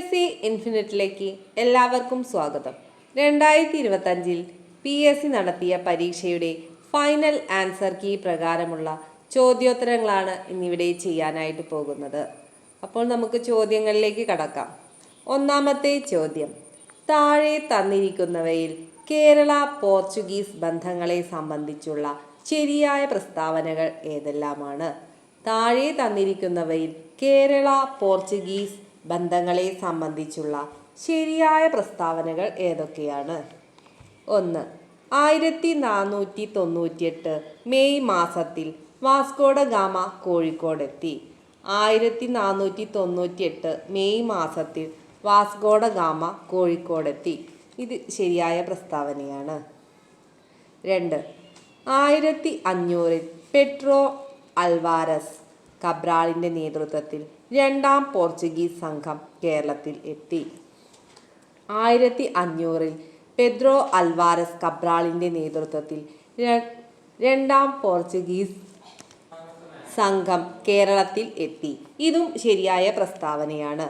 S C ഇൻഫിനിറ്റിലേക്ക് എല്ലാവർക്കും സ്വാഗതം. രണ്ടായിരത്തി ഇരുപത്തഞ്ചിൽ പി എസ് സി നടത്തിയ പരീക്ഷയുടെ ഫൈനൽ ആൻസർ കീ പ്രകാരമുള്ള ചോദ്യോത്തരങ്ങളാണ് ഇന്നിവിടെ ചെയ്യാനായിട്ട് പോകുന്നത്. അപ്പോൾ നമുക്ക് ചോദ്യങ്ങളിലേക്ക് കടക്കാം. ഒന്നാമത്തെ ചോദ്യം. താഴെ തന്നിരിക്കുന്നവയിൽ കേരള പോർച്ചുഗീസ് ബന്ധങ്ങളെ സംബന്ധിച്ചുള്ള ശരിയായ പ്രസ്താവനകൾ ഏതെല്ലാമാണ്? താഴെ തന്നിരിക്കുന്നവയിൽ കേരള പോർച്ചുഗീസ് ബന്ധങ്ങളെ സംബന്ധിച്ചുള്ള ശരിയായ പ്രസ്താവനകൾ ഏതൊക്കെയാണ്? ഒന്ന് ആയിരത്തി നാനൂറ്റി തൊണ്ണൂറ്റിയെട്ട് മെയ് മാസത്തിൽ വാസ്കോഡ ഗാമ കോഴിക്കോടെത്തി. ആയിരത്തി നാനൂറ്റി തൊണ്ണൂറ്റിയെട്ട് മെയ് മാസത്തിൽ വാസ്കോഡ ഗാമ കോഴിക്കോടെത്തി. ഇത് ശരിയായ പ്രസ്താവനയാണ്. രണ്ട് ആയിരത്തി അഞ്ഞൂറിൽ പെട്രോ അൽവാരസ് കബ്രാളിന്റെ നേതൃത്വത്തിൽ രണ്ടാം പോർച്ചുഗീസ് സംഘം കേരളത്തിൽ എത്തി. ആയിരത്തി അഞ്ഞൂറിൽ പെദ്രോ അൽവാരസ് കബ്രാളിന്റെ നേതൃത്വത്തിൽ രണ്ടാം പോർച്ചുഗീസ് സംഘം കേരളത്തിൽ എത്തി. ഇതും ശരിയായ പ്രസ്താവനയാണ്.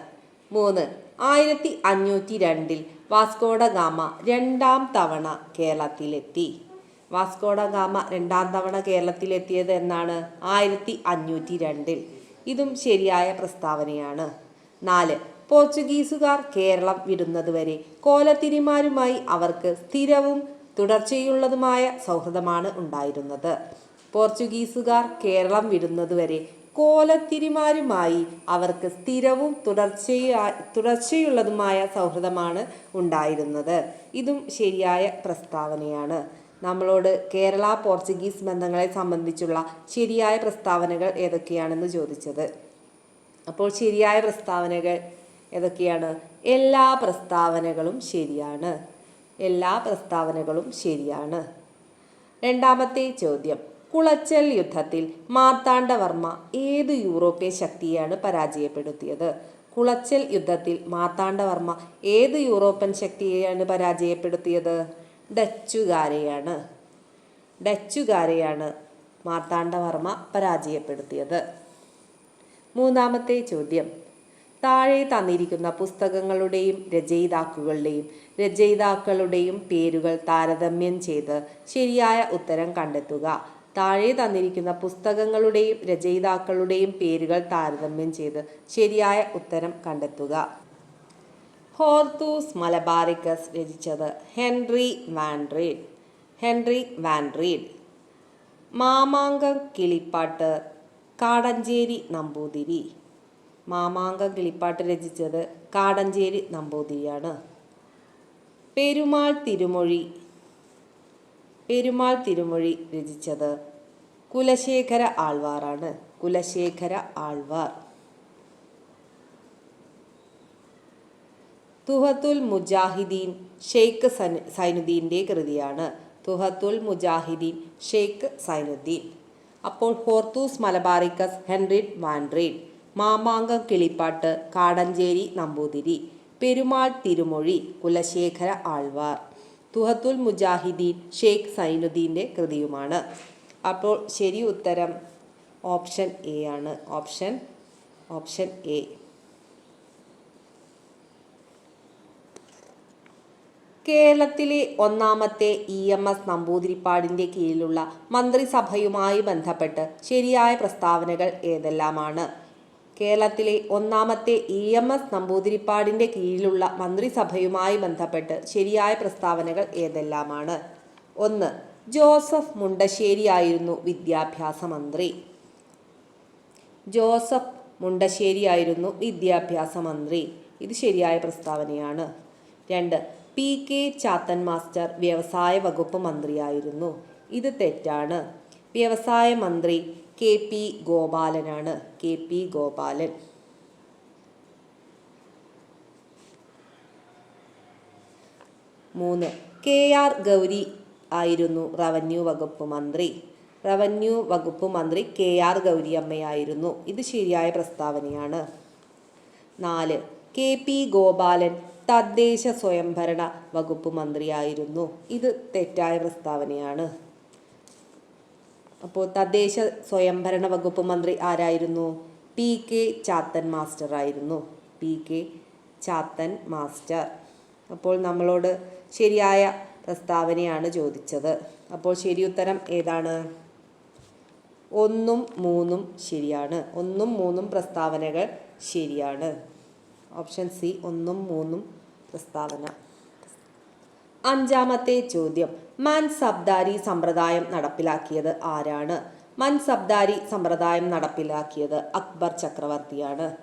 മൂന്ന് ആയിരത്തി അഞ്ഞൂറ്റി രണ്ടിൽ വാസ്കോഡ ഗാമ രണ്ടാം തവണ കേരളത്തിലെത്തി വാസ്കോഡ ഗാമ രണ്ടാം തവണ കേരളത്തിലെത്തിയത് എന്നാണ് ആയിരത്തി അഞ്ഞൂറ്റി രണ്ടിൽ. ഇതും ശരിയായ പ്രസ്താവനയാണ്. നാല് പോർച്ചുഗീസുകാർ കേരളം വിടുന്നതുവരെ കോലത്തിരിമാരുമായി അവർക്ക് സ്ഥിരവും തുടർച്ചയുള്ളതുമായ സൗഹൃദമാണ് ഉണ്ടായിരുന്നത്. പോർച്ചുഗീസുകാർ കേരളം വിടുന്നതുവരെ കോലത്തിരിമാരുമായി അവർക്ക് സ്ഥിരവും തുടർച്ചയാ തുടർച്ചയുള്ളതുമായ സൗഹൃദമാണ് ഉണ്ടായിരുന്നത്. ഇതും ശരിയായ പ്രസ്താവനയാണ്. നമ്മളോട് കേരള പോർച്ചുഗീസ് ബന്ധങ്ങളെ സംബന്ധിച്ചുള്ള ശരിയായ പ്രസ്താവനകൾ ഏതൊക്കെയാണെന്ന് ചോദിച്ചത്. അപ്പോൾ ശരിയായ പ്രസ്താവനകൾ ഏതൊക്കെയാണ്? എല്ലാ പ്രസ്താവനകളും ശരിയാണ്. എല്ലാ പ്രസ്താവനകളും ശരിയാണ്. രണ്ടാമത്തെ ചോദ്യം. കുളച്ചൽ യുദ്ധത്തിൽ മാർത്താണ്ഡവർമ്മ ഏത് യൂറോപ്യൻ ശക്തിയാണ് പരാജയപ്പെടുത്തിയത്? കുളച്ചൽ യുദ്ധത്തിൽ മാർത്താണ്ഡവർമ്മ ഏത് യൂറോപ്യൻ ശക്തിയെയാണ് പരാജയപ്പെടുത്തിയത്? ഡച്ചുകാരെയാണ്. ഡച്ചുകാരെയാണ് മാർത്താണ്ഡവർമ്മ പരാജയപ്പെടുത്തിയത്. മൂന്നാമത്തെ ചോദ്യം. താഴെ തന്നിരിക്കുന്ന പുസ്തകങ്ങളുടെയും രചയിതാക്കളുടെയും രചയിതാക്കളുടെയും പേരുകൾ താരതമ്യം ചെയ്ത് ശരിയായ ഉത്തരം കണ്ടെത്തുക. താഴെ തന്നിരിക്കുന്ന പുസ്തകങ്ങളുടെയും രചയിതാക്കളുടെയും പേരുകൾ താരതമ്യം ചെയ്ത് ശരിയായ ഉത്തരം കണ്ടെത്തുക. ഹോർത്തൂസ് മലബാറിക്കസ് രചിച്ചത് Henry van Rheede Henry van Rheede Mamankam Kilippattu Kadancheri Namboothiri. Mamankam Kilippattu രചിച്ചത് കാടഞ്ചേരി നമ്പൂതിരിയാണ്. പെരുമാൾ തിരുമൊഴി. പെരുമാൾ തിരുമൊഴി രചിച്ചത് കുലശേഖര ആൾവാറാണ്. കുലശേഖര ആൾവാർ. തുഹത്തുൽ മുജാഹിദീൻ ഷെയ്ഖ് സൈന- സൈനുദ്ദീന്റെ കൃതിയാണ്. തുഹത്തുൽ മുജാഹിദീൻ ഷെയ്ഖ് സൈനുദ്ദീൻ. അപ്പോൾ Hortus Malabaricus Hendrik van Rheede Mamankam Kilippattu Kadancheri Namboothiri. Perumal Thirumozhi Kulasekhara Alvar. Tuhfatul Mujahideen Sheikh സൈനുദ്ദീന്റെ കൃതിയുമാണ്. അപ്പോൾ ശരി ഉത്തരം ഓപ്ഷൻ എ ആണ്. Option option A. കേരളത്തിലെ ഒന്നാമത്തെ ഇ എം എസ് നമ്പൂതിരിപ്പാടിന്റെ കീഴിലുള്ള മന്ത്രിസഭയുമായി ബന്ധപ്പെട്ട് ശരിയായ പ്രസ്താവനകൾ ഏതെല്ലാമാണ്? കേരളത്തിലെ ഒന്നാമത്തെ ഇ എം എസ് നമ്പൂതിരിപ്പാടിന്റെ കീഴിലുള്ള മന്ത്രിസഭയുമായി ബന്ധപ്പെട്ട് ശരിയായ പ്രസ്താവനകൾ ഏതെല്ലാമാണ്? ഒന്ന് ജോസഫ് മുണ്ടശ്ശേരിയായിരുന്നു വിദ്യാഭ്യാസ മന്ത്രി. ജോസഫ് മുണ്ടശ്ശേരിയായിരുന്നു വിദ്യാഭ്യാസ മന്ത്രി. ഇത് ശരിയായ പ്രസ്താവനയാണ്. രണ്ട് പി കെ ചാത്തൻ മാസ്റ്റർ വ്യവസായ വകുപ്പ് മന്ത്രിയായിരുന്നു. ഇത് തെറ്റാണ്. വ്യവസായ മന്ത്രി K P ഗോപാലനാണ്. K P Gopalan. മൂന്ന്. കെ ആർ ഗൗരി ആയിരുന്നു റവന്യൂ വകുപ്പ് മന്ത്രി. റവന്യൂ വകുപ്പ് മന്ത്രി കെ ആർ ഗൗരിയമ്മയായിരുന്നു. ഇത് ശരിയായ പ്രസ്താവനയാണ്. നാല്. കെ പി ഗോപാലൻ തദ്ദേശ സ്വയംഭരണ വകുപ്പ് മന്ത്രിയായിരുന്നു. ഇത് തെറ്റായ പ്രസ്താവനയാണ്. അപ്പോൾ തദ്ദേശ സ്വയംഭരണ വകുപ്പ് മന്ത്രി ആരായിരുന്നു? പി കെ ചാത്തൻ മാസ്റ്റർ ആയിരുന്നു. P K Chathan master. അപ്പോൾ നമ്മളോട് ശരിയായ പ്രസ്താവനയാണ് ചോദിച്ചത്. അപ്പോൾ ശരിയുത്തരം ഏതാണ്? ഒന്നും മൂന്നും ശരിയാണ്. ഒന്നും മൂന്നും പ്രസ്താവനകൾ ശരിയാണ്. ഓപ്ഷൻ സി ഒന്നും മൂന്നും പ്രസ്താവന. അഞ്ചാമത്തെ ചോദ്യം. മൻസബ്ദാരി സമ്പ്രദായം നടപ്പിലാക്കിയത് ആരാണ്? മൻസബ്ദാരി സമ്പ്രദായം നടപ്പിലാക്കിയത് അക്ബർ ചക്രവർത്തിയാണ്.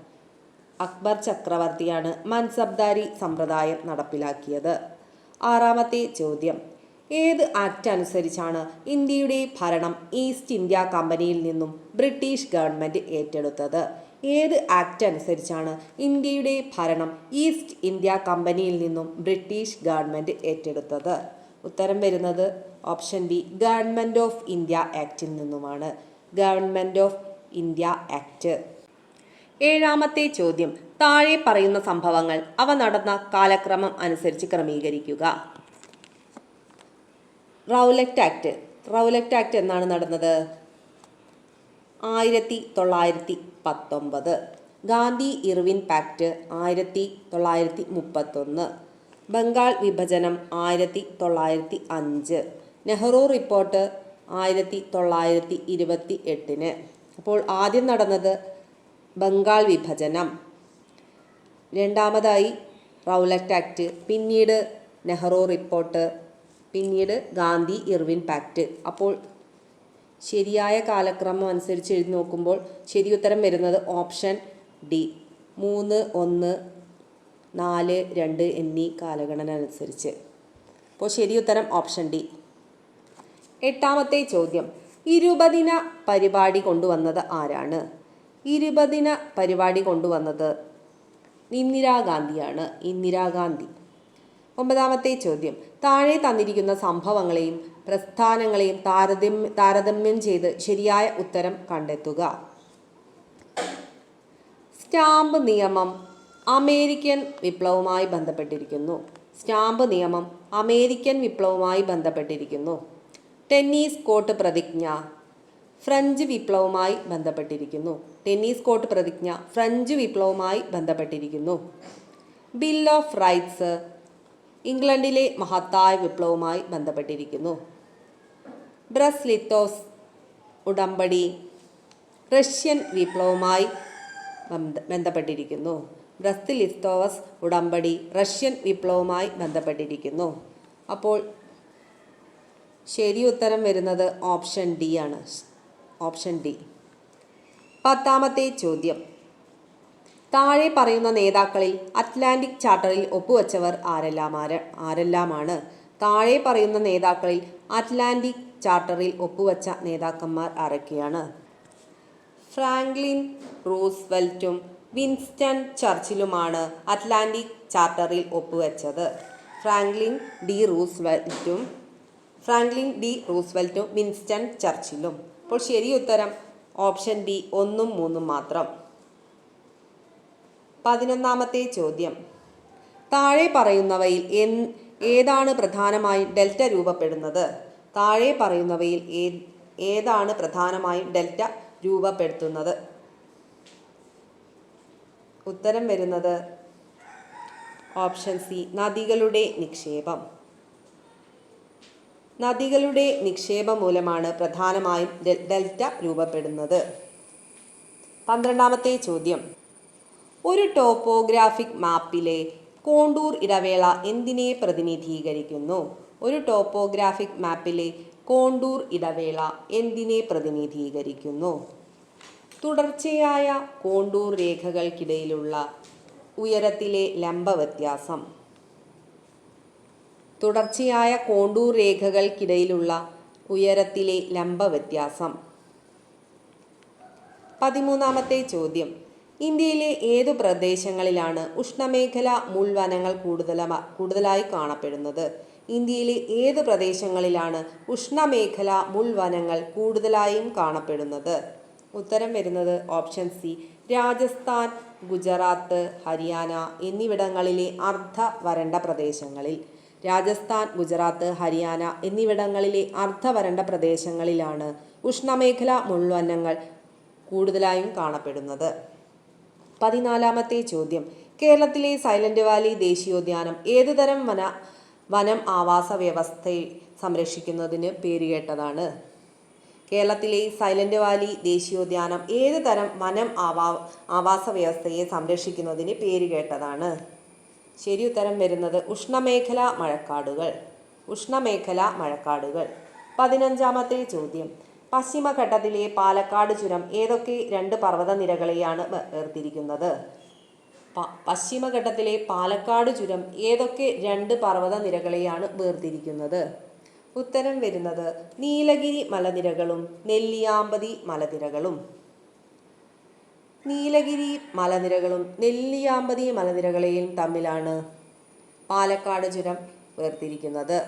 അക്ബർ ചക്രവർത്തിയാണ് മൻസബ്ദാരി സമ്പ്രദായം നടപ്പിലാക്കിയത്. ആറാമത്തെ ചോദ്യം. ഏത് ആക്ട് അനുസരിച്ചാണ് ഇന്ത്യയുടെ ഭരണം ഈസ്റ്റ് ഇന്ത്യ കമ്പനിയിൽ നിന്നും ബ്രിട്ടീഷ് ഗവൺമെന്റ് ഏറ്റെടുത്തത്? ഏത് ആക്ട് അനുസരിച്ചാണ് ഇന്ത്യയുടെ ഭരണം ഈസ്റ്റ് ഇന്ത്യ കമ്പനിയിൽ നിന്നും ബ്രിട്ടീഷ് ഗവൺമെന്റ് ഏറ്റെടുത്തത്? ഉത്തരം വരുന്നത് option B government of India ആക്റ്റിൽ നിന്നുമാണ്. Government of India act. ഏഴാമത്തെ ചോദ്യം താഴെ പറയുന്ന സംഭവങ്ങൾ അവ നടന്ന കാലക്രമം അനുസരിച്ച് ക്രമീകരിക്കുക. റൗലക്റ്റ് ആക്ട്. റൗലക്റ്റ് ആക്ട് എന്നാണ് നടന്നത്? ആയിരത്തി തൊള്ളായിരത്തി പത്തൊമ്പത് ഗാന്ധി ഇർവിൻ പാക്റ്റ് ആയിരത്തി തൊള്ളായിരത്തി മുപ്പത്തൊന്ന് ബംഗാൾ വിഭജനം ആയിരത്തി തൊള്ളായിരത്തി അഞ്ച് നെഹ്റു റിപ്പോർട്ട് ആയിരത്തി തൊള്ളായിരത്തി ഇരുപത്തി എട്ടിന് അപ്പോൾ ആദ്യം നടന്നത് ബംഗാൾ വിഭജനം. രണ്ടാമതായി റൗലറ്റ് ആക്ട് പിന്നീട് നെഹ്റു റിപ്പോർട്ട് പിന്നീട് ഗാന്ധി ഇർവിൻ പാക്റ്റ് അപ്പോൾ ശരിയായ കാലക്രമം അനുസരിച്ച് എഴുതി നോക്കുമ്പോൾ ശരിയുത്തരം വരുന്നത് ഓപ്ഷൻ ഡി. മൂന്ന് ഒന്ന് നാല് രണ്ട് എന്നീ കാലഗണന അനുസരിച്ച്. അപ്പോൾ ശരിയുത്തരം ഓപ്ഷൻ ഡി. എട്ടാമത്തെ ചോദ്യം. ഇരുപതിന പരിപാടി കൊണ്ടുവന്നത് ആരാണ്? ഇരുപതിന പരിപാടി കൊണ്ടുവന്നത് ഇന്ദിരാഗാന്ധിയാണ് ഇന്ദിരാഗാന്ധി ഒമ്പതാമത്തെ ചോദ്യം. താഴെ തന്നിരിക്കുന്ന സംഭവങ്ങളെയും പ്രസ്ഥാനങ്ങളെയും താരതമ്യ താരതമ്യം ചെയ്ത് ശരിയായ ഉത്തരം കണ്ടെത്തുക. സ്റ്റാമ്പ് നിയമം അമേരിക്കൻ വിപ്ലവവുമായി ബന്ധപ്പെട്ടിരിക്കുന്നു. സ്റ്റാമ്പ് നിയമം അമേരിക്കൻ വിപ്ലവവുമായി ബന്ധപ്പെട്ടിരിക്കുന്നു. ടെന്നീസ് കോട്ട് പ്രതിജ്ഞ ഫ്രഞ്ച് വിപ്ലവവുമായി ബന്ധപ്പെട്ടിരിക്കുന്നു. ടെന്നീസ് കോട്ട് പ്രതിജ്ഞ ഫ്രഞ്ച് വിപ്ലവവുമായി ബന്ധപ്പെട്ടിരിക്കുന്നു. ബിൽ ഓഫ് റൈറ്റ്സ് ഇംഗ്ലണ്ടിലെ മഹത്തായ വിപ്ലവവുമായി ബന്ധപ്പെട്ടിരിക്കുന്നു. ബ്രസ്ലിത്തോസ് ഉടമ്പടി റഷ്യൻ വിപ്ലവവുമായി ബന്ധ- ബന്ധപ്പെട്ടിരിക്കുന്നു. ബ്രസ്ലിത്തോസ് ഉടമ്പടി റഷ്യൻ വിപ്ലവവുമായി ബന്ധപ്പെട്ടിരിക്കുന്നു. അപ്പോൾ ശരി ഉത്തരം വരുന്നത് ഓപ്ഷൻ ഡി ആണ്. Option D. പത്താമത്തെ ചോദ്യം. താഴെ പറയുന്ന നേതാക്കളിൽ അറ്റ്ലാന്റിക് ചാർട്ടറിൽ ഒപ്പുവെച്ചവർ ആരെല്ലാമാര ആരെല്ലാമാണ്? താഴെ പറയുന്ന നേതാക്കളിൽ അറ്റ്ലാന്റിക് ചാർട്ടറിൽ ഒപ്പുവച്ച നേതാക്കന്മാർ ആരൊക്കെയാണ്? ഫ്രാങ്ക്ലിൻ റൂസ്വെൽറ്റും വിൻസ്റ്റൺ ചർച്ചിലുമാണ് അറ്റ്ലാന്റിക് ചാർട്ടറിൽ ഒപ്പുവെച്ചത്. ഫ്രാങ്ക്ലിൻ ഡി റൂസ്വെൽറ്റും ഫ്രാങ്ക്ലിൻ ഡി റൂസ്വെൽറ്റും വിൻസ്റ്റൺ ചർച്ചിലും. അപ്പോൾ ശരി ഉത്തരം ഓപ്ഷൻ ബി ഒന്നും മൂന്നും മാത്രം. പതിനൊന്നാമത്തെ ചോദ്യം. താഴെ പറയുന്നവയിൽ ഏതാണ് പ്രധാനമായും ഡെൽറ്റ രൂപപ്പെടുന്നത്? താഴെ പറയുന്നവയിൽ ഏതാണ് പ്രധാനമായും ഡെൽറ്റ രൂപപ്പെടുത്തുന്നത്? ഉത്തരം വരുന്നത് ഓപ്ഷൻ സി നദികളുടെ നിക്ഷേപം. നദികളുടെ നിക്ഷേപം മൂലമാണ് പ്രധാനമായും ഡെൽറ്റ രൂപപ്പെടുന്നത്. പന്ത്രണ്ടാമത്തെ ചോദ്യം. ഒരു ടോപ്പോഗ്രാഫിക് മാപ്പിലെ കോണ്ടൂർ ഇടവേള എന്തിനെ പ്രതിനിധീകരിക്കുന്നു? ഒരു ടോപ്പോഗ്രാഫിക് മാപ്പിലെ കോണ്ടൂർ ഇടവേള എന്തിനെ പ്രതിനിധീകരിക്കുന്നു? തുടർച്ചയായ കോണ്ടൂർ രേഖകൾക്കിടയിലുള്ള ഉയരത്തിലെ ലംബ വ്യത്യാസം തുടർച്ചയായ കോണ്ടൂർ രേഖകൾക്കിടയിലുള്ള ഉയരത്തിലെ ലംബ വ്യത്യാസം പതിമൂന്നാമത്തെ ചോദ്യം. ഇന്ത്യയിലെ ഏതു പ്രദേശങ്ങളിലാണ് ഉഷ്ണമേഖല മുൾവനങ്ങൾ കൂടുതല കൂടുതലായി കാണപ്പെടുന്നത്? ഇന്ത്യയിലെ ഏത് പ്രദേശങ്ങളിലാണ് ഉഷ്ണമേഖല മുൾവനങ്ങൾ കൂടുതലായും കാണപ്പെടുന്നത്? ഉത്തരം വരുന്നത് ഓപ്ഷൻ സി രാജസ്ഥാൻ ഗുജറാത്ത് ഹരിയാന എന്നിവിടങ്ങളിലെ അർദ്ധ വരണ്ട പ്രദേശങ്ങളിൽ. രാജസ്ഥാൻ ഗുജറാത്ത് ഹരിയാന എന്നിവിടങ്ങളിലെ അർദ്ധ വരണ്ട പ്രദേശങ്ങളിലാണ് ഉഷ്ണമേഖല മുൾവനങ്ങൾ കൂടുതലായും കാണപ്പെടുന്നത്. പതിനാലാമത്തെ ചോദ്യം. കേരളത്തിലെ സൈലന്റ് വാലി ദേശീയോദ്യാനം ഏതുതരം വന വനം ആവാസ വ്യവസ്ഥയെ സംരക്ഷിക്കുന്നതിന് പേരുകേട്ടതാണ് കേരളത്തിലെ സൈലന്റ് വാലി ദേശീയോദ്യാനം ഏത് തരം വനം ആവാ ആവാസ വ്യവസ്ഥയെ സംരക്ഷിക്കുന്നതിന് പേരുകേട്ടതാണ് ശരി ഉത്തരം വരുന്നത് ഉഷ്ണമേഖല മഴക്കാടുകൾ. ഉഷ്ണമേഖല മഴക്കാടുകൾ. പതിനഞ്ചാമത്തെ ചോദ്യം. പശ്ചിമഘട്ടത്തിലെ പാലക്കാട് ചുരം ഏതൊക്കെ രണ്ട് പർവതനിരകളെയാണ് നിരകളെയാണ് വേർതിരിക്കുന്നത്? പശ്ചിമഘട്ടത്തിലെ പാലക്കാട് ചുരം ഏതൊക്കെ രണ്ട് പർവതനിരകളെയാണ് വേർതിരിക്കുന്നത്? ഉത്തരം വരുന്നത് നീലഗിരി മലനിരകളും നെല്ലിയാമ്പതി മലനിരകളും. നീലഗിരി മലനിരകളും നെല്ലിയാമ്പതി മലനിരകളെയും തമ്മിലാണ് പാലക്കാട് ചുരം വേർതിരിക്കുന്നത്.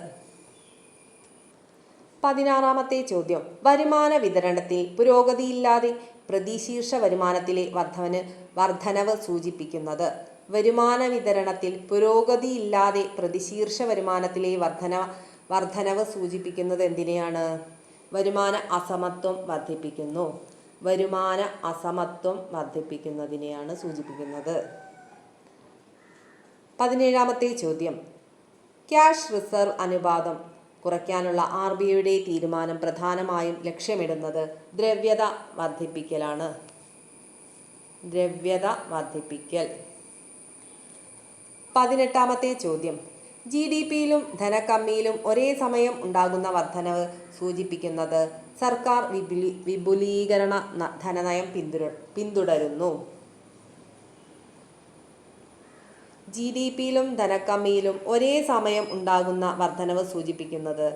പതിനാറാമത്തെ ചോദ്യം. വരുമാന വിതരണത്തിൽ പുരോഗതിയില്ലാതെ പ്രതിശീർഷ വരുമാനത്തിലെ വർധന വർധനവ് സൂചിപ്പിക്കുന്നത്. വരുമാന വിതരണത്തിൽ പുരോഗതിയില്ലാതെ പ്രതിശീർഷ വരുമാനത്തിലെ വർധന വർധനവ് സൂചിപ്പിക്കുന്നത് എന്തിനെയാണ്? വരുമാന അസമത്വം വർദ്ധിപ്പിക്കുന്നു. വരുമാന അസമത്വം വർദ്ധിപ്പിക്കുന്നതിനെയാണ് സൂചിപ്പിക്കുന്നത്. പതിനേഴാമത്തെ ചോദ്യം. ക്യാഷ് റിസർവ് അനുപാതം കുറയ്ക്കാനുള്ള ആർ ബി ഐയുടെ തീരുമാനം പ്രധാനമായും ലക്ഷ്യമിടുന്നത് ദ്രവ്യത വർദ്ധിപ്പിക്കലാണ്. ദ്രവ്യത വർദ്ധിപ്പിക്കൽ. പതിനെട്ടാമത്തെ ചോദ്യം. ജി ഡി പിയിലും ധനക്കമ്മിയിലും ഒരേ സമയം ഉണ്ടാകുന്ന വർധനവ് സൂചിപ്പിക്കുന്നത് സർക്കാർ വിപുലീ വിപുലീകരണ ധനനയം പിന്തുടരുന്നു. ജി ഡി പിയിലും ധനക്കമ്മിയിലും ഒരേ സമയം ഉണ്ടാകുന്ന വർധനവ് സൂചിപ്പിക്കുന്നത്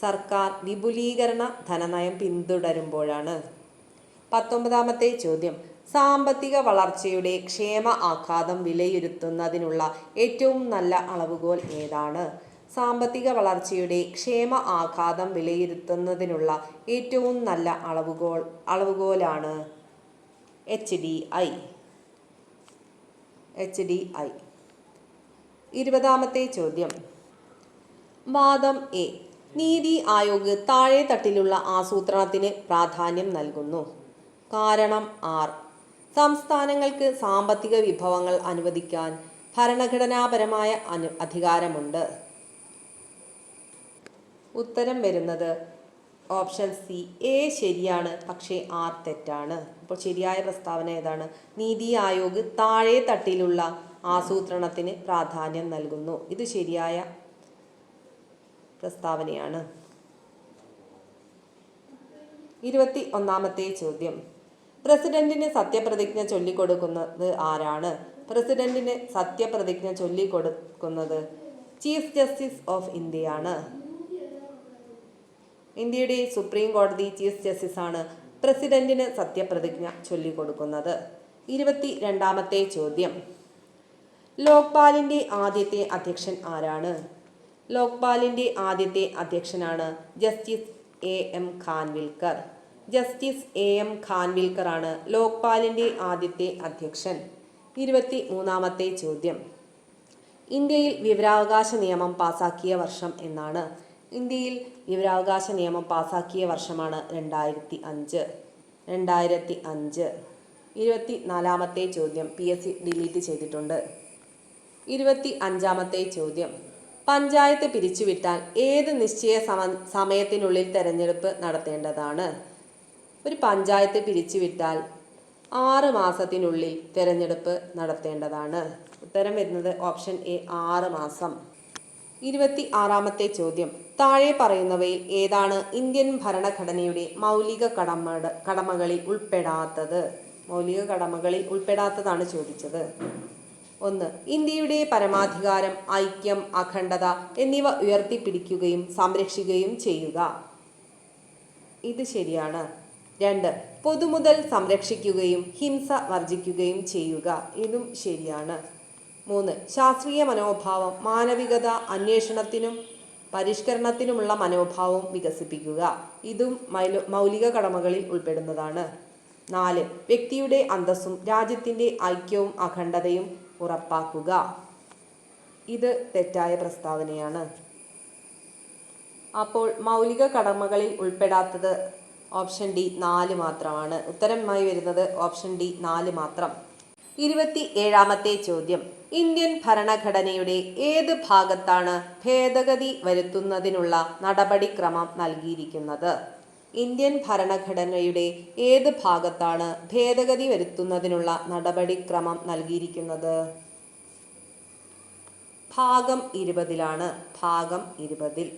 സർക്കാർ വിപുലീകരണ ധനനയം പിന്തുടരുമ്പോഴാണ്. പത്തൊമ്പതാമത്തെ ചോദ്യം. സാമ്പത്തിക വളർച്ചയുടെ ക്ഷേമ ആഘാതം വിലയിരുത്തുന്നതിനുള്ള ഏറ്റവും നല്ല അളവുകോൽ ഏതാണ്? സാമ്പത്തിക വളർച്ചയുടെ ക്ഷേമ ആഘാതം വിലയിരുത്തുന്നതിനുള്ള ഏറ്റവും നല്ല അളവുകോൾ അളവുകോലാണ് H D I. H D I. ഇരുപതാമത്തെ ചോദ്യം. വാദം എ. നീതി ആയോഗ് താഴെ തട്ടിലുള്ള ആസൂത്രണത്തിന് പ്രാധാന്യം നൽകുന്നു. കാരണം ആർ. സംസ്ഥാനങ്ങൾക്ക് സാമ്പത്തിക വിഭവങ്ങൾ അനുവദിക്കാൻ ഭരണഘടനാപരമായ അനു അധികാരമുണ്ട്. ഉത്തരം വരുന്നത് ഓപ്ഷൻ സി. എ ശരിയാണ് പക്ഷേ ആർ തെറ്റാണ്. അപ്പോൾ ശരിയായ പ്രസ്താവന ഏതാണ്? നീതി ആയോഗ് താഴെ തട്ടിലുള്ള ആസൂത്രണത്തിന് പ്രാധാന്യം നൽകുന്നു. ഇത് ശരിയായ പ്രസ്താവനയാണ്. ഇരുപത്തി ഒന്നാമത്തെ ചോദ്യം. പ്രസിഡന്റിന് സത്യപ്രതിജ്ഞ ചൊല്ലിക്കൊടുക്കുന്നത് ആരാണ്? പ്രസിഡന്റിന് സത്യപ്രതിജ്ഞ ചൊല്ലിക്കൊടുക്കുന്നത് ചീഫ് ജസ്റ്റിസ് ഓഫ് ഇന്ത്യയാണ്. ഇന്ത്യയുടെ സുപ്രീം കോടതി ചീഫ് ജസ്റ്റിസ് ആണ് പ്രസിഡന്റിന് സത്യപ്രതിജ്ഞ ചൊല്ലിക്കൊടുക്കുന്നത്. ഇരുപത്തി രണ്ടാമത്തെ ചോദ്യം. ലോക്പാലിന്റെ ആദ്യത്തെ അധ്യക്ഷൻ ആരാണ്? ലോക്പാലിന്റെ ആദ്യത്തെ അധ്യക്ഷനാണ് justice A M Khanwilkar. Justice A M Khanwilkar ആണ് ലോക്പാലിന്റെ ആദ്യത്തെ അധ്യക്ഷൻ. ഇരുപത്തി മൂന്നാമത്തെ ചോദ്യം. ഇന്ത്യയിൽ വിവരാവകാശ നിയമം പാസാക്കിയ വർഷം എന്നാണ്. ഇന്ത്യയിൽ വിവരാവകാശ നിയമം പാസാക്കിയ വർഷമാണ് രണ്ടായിരത്തി അഞ്ച് രണ്ടായിരത്തി അഞ്ച് ഇരുപത്തി നാലാമത്തെ ചോദ്യം പി എസ് സി ഡിലീറ്റ് ചെയ്തിട്ടുണ്ട്. ഇരുപത്തി അഞ്ചാമത്തെ ചോദ്യം. പഞ്ചായത്ത് പിരിച്ചുവിട്ടാൽ ഏത് നിശ്ചയ സമ സമയത്തിനുള്ളിൽ തെരഞ്ഞെടുപ്പ് നടത്തേണ്ടതാണ്? ഒരു പഞ്ചായത്ത് പിരിച്ചുവിട്ടാൽ ആറ് മാസത്തിനുള്ളിൽ തിരഞ്ഞെടുപ്പ് നടത്തേണ്ടതാണ്. ഉത്തരം വരുന്നത് ഓപ്ഷൻ എ ആറ് മാസം. ഇരുപത്തി ആറാമത്തെ ചോദ്യം. താഴെ പറയുന്നവയിൽ ഏതാണ് ഇന്ത്യൻ ഭരണഘടനയുടെ മൗലിക കടമ കടമകളിൽ ഉൾപ്പെടാത്തത്? മൗലിക കടമകളിൽ ഉൾപ്പെടാത്തതാണ് ചോദിച്ചത്. ഒന്ന് ഇന്ത്യയുടെ പരമാധികാരം ഐക്യം അഖണ്ഡത എന്നിവ ഉയർത്തിപ്പിടിക്കുകയും സംരക്ഷിക്കുകയും ചെയ്യുക. ഇത് ശരിയാണ്. രണ്ട് പൊതുമുതൽ സംരക്ഷിക്കുകയും ഹിംസ വർജിക്കുകയും ചെയ്യുക. ഇതും ശരിയാണ്. മൂന്ന് ശാസ്ത്രീയ മനോഭാവം മാനവികത അന്വേഷണത്തിനും പരിഷ്കരണത്തിനുമുള്ള മനോഭാവം വികസിപ്പിക്കുക. ഇതും മൗലിക കടമകളിൽ ഉൾപ്പെടുന്നതാണ്. നാല് വ്യക്തിയുടെ അന്തസ്സും രാജ്യത്തിന്റെ ഐക്യവും അഖണ്ഡതയും ഉറപ്പാക്കുക. ഇത് തെറ്റായ പ്രസ്താവനയാണ്. അപ്പോൾ മൗലിക കടമകളിൽ ഉൾപ്പെടാത്തത് ഓപ്ഷൻ ഡി നാല് മാത്രമാണ്. ഉത്തരമായി വരുന്നത് ഓപ്ഷൻ ഡി നാല് മാത്രം. ഇരുപത്തി ഏഴാമത്തെ ചോദ്യം. ഇന്ത്യൻ ഭരണഘടനയുടെ ഏത് ഭാഗത്താണ് ഭേദഗതി വരുത്തുന്നതിനുള്ള നടപടിക്രമം നൽകിയിരിക്കുന്നത്? ഇന്ത്യൻ ഭരണഘടനയുടെ ഏത് ഭാഗത്താണ് ഭേദഗതി വരുത്തുന്നതിനുള്ള നടപടിക്രമം നൽകിയിരിക്കുന്നത്? ഭാഗം ഇരുപതിലാണ്. ഭാഗം ഇരുപതിൽ.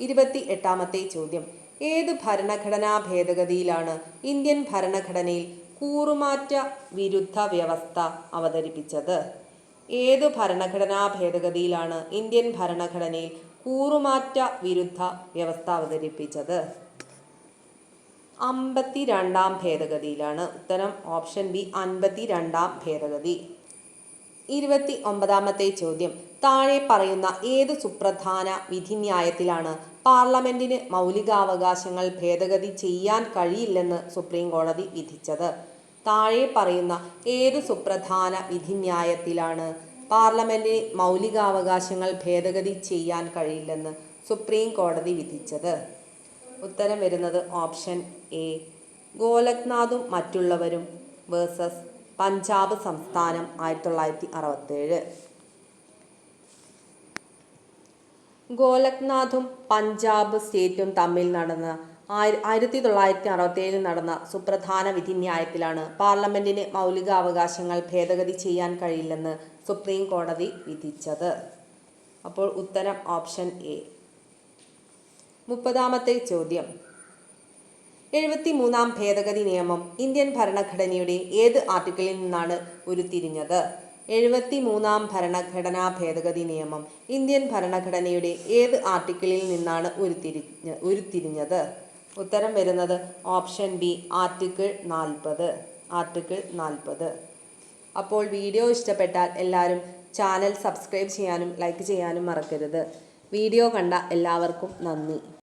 ഇരുപത്തി എട്ടാമത്തെ ചോദ്യം. ഏത് ഭരണഘടനാ ഭേദഗതിയിലാണ് ഇന്ത്യൻ ഭരണഘടനയിൽ കൂറുമാറ്റ വിരുദ്ധ വ്യവസ്ഥ അവതരിപ്പിച്ചത്? ഏത് ഭരണഘടനാ ഭേദഗതിയിലാണ് ഇന്ത്യൻ ഭരണഘടനയിൽ കൂറുമാറ്റ വിരുദ്ധ വ്യവസ്ഥ അവതരിപ്പിച്ചത്? അമ്പത്തി രണ്ടാം ഭേദഗതിയിലാണ്. ഉത്തരം ഓപ്ഷൻ ബി അൻപത്തി രണ്ടാം ഭേദഗതി. ഇരുപത്തി ഒമ്പതാമത്തെ ചോദ്യം. താഴെ പറയുന്ന ഏത് സുപ്രധാന വിധിന്യായത്തിലാണ് പാർലമെന്റിന് മൗലികാവകാശങ്ങൾ ഭേദഗതി ചെയ്യാൻ കഴിയില്ലെന്ന് സുപ്രീം കോടതി വിധിച്ചത്? താഴെ പറയുന്ന ഏത് സുപ്രധാന വിധിന്യായത്തിലാണ് പാർലമെന്റിന് മൗലികാവകാശങ്ങൾ ഭേദഗതി ചെയ്യാൻ കഴിയില്ലെന്ന് സുപ്രീം കോടതി വിധിച്ചത്? ഉത്തരം വരുന്നത് ഓപ്ഷൻ എ. ഗോലഖ്നാഥും മറ്റുള്ളവരും വേഴ്സസ് പഞ്ചാബ് സംസ്ഥാനം ആയിരത്തി തൊള്ളായിരത്തി അറുപത്തേഴ് ഗോലഖ്നാഥും പഞ്ചാബ് സ്റ്റേറ്റും തമ്മിൽ നടന്ന ആയിര ആയിരത്തി തൊള്ളായിരത്തി അറുപത്തേഴിൽ നടന്ന സുപ്രധാന വിധിന്യായത്തിലാണ് പാർലമെന്റിന് മൗലികാവകാശങ്ങൾ ഭേദഗതി ചെയ്യാൻ കഴിയില്ലെന്ന് സുപ്രീം കോടതി വിധിച്ചത്. അപ്പോൾ ഉത്തരം ഓപ്ഷൻ എ. മുപ്പതാമത്തെ ചോദ്യം. എഴുപത്തി മൂന്നാം ഭേദഗതി നിയമം ഇന്ത്യൻ ഭരണഘടനയുടെ ഏത് ആർട്ടിക്കിളിൽ നിന്നാണ് ഉരുത്തിരിഞ്ഞത്? എഴുപത്തി മൂന്നാം ഭരണഘടനാ ഭേദഗതി നിയമം ഇന്ത്യൻ ഭരണഘടനയുടെ ഏത് ആർട്ടിക്കിളിൽ നിന്നാണ് ഉരുത്തിരിഞ്ഞ ഉരുത്തിരിഞ്ഞത്? ഉത്തരം വരുന്നത് ഓപ്ഷൻ ബി ആർട്ടിക്കിൾ നാൽപ്പത് ആർട്ടിക്കിൾ നാൽപ്പത്. അപ്പോൾ വീഡിയോ ഇഷ്ടപ്പെട്ടാൽ എല്ലാവരും ചാനൽ സബ്സ്ക്രൈബ് ചെയ്യാനും ലൈക്ക് ചെയ്യാനും മറക്കരുത്. വീഡിയോ കണ്ട എല്ലാവർക്കും നന്ദി.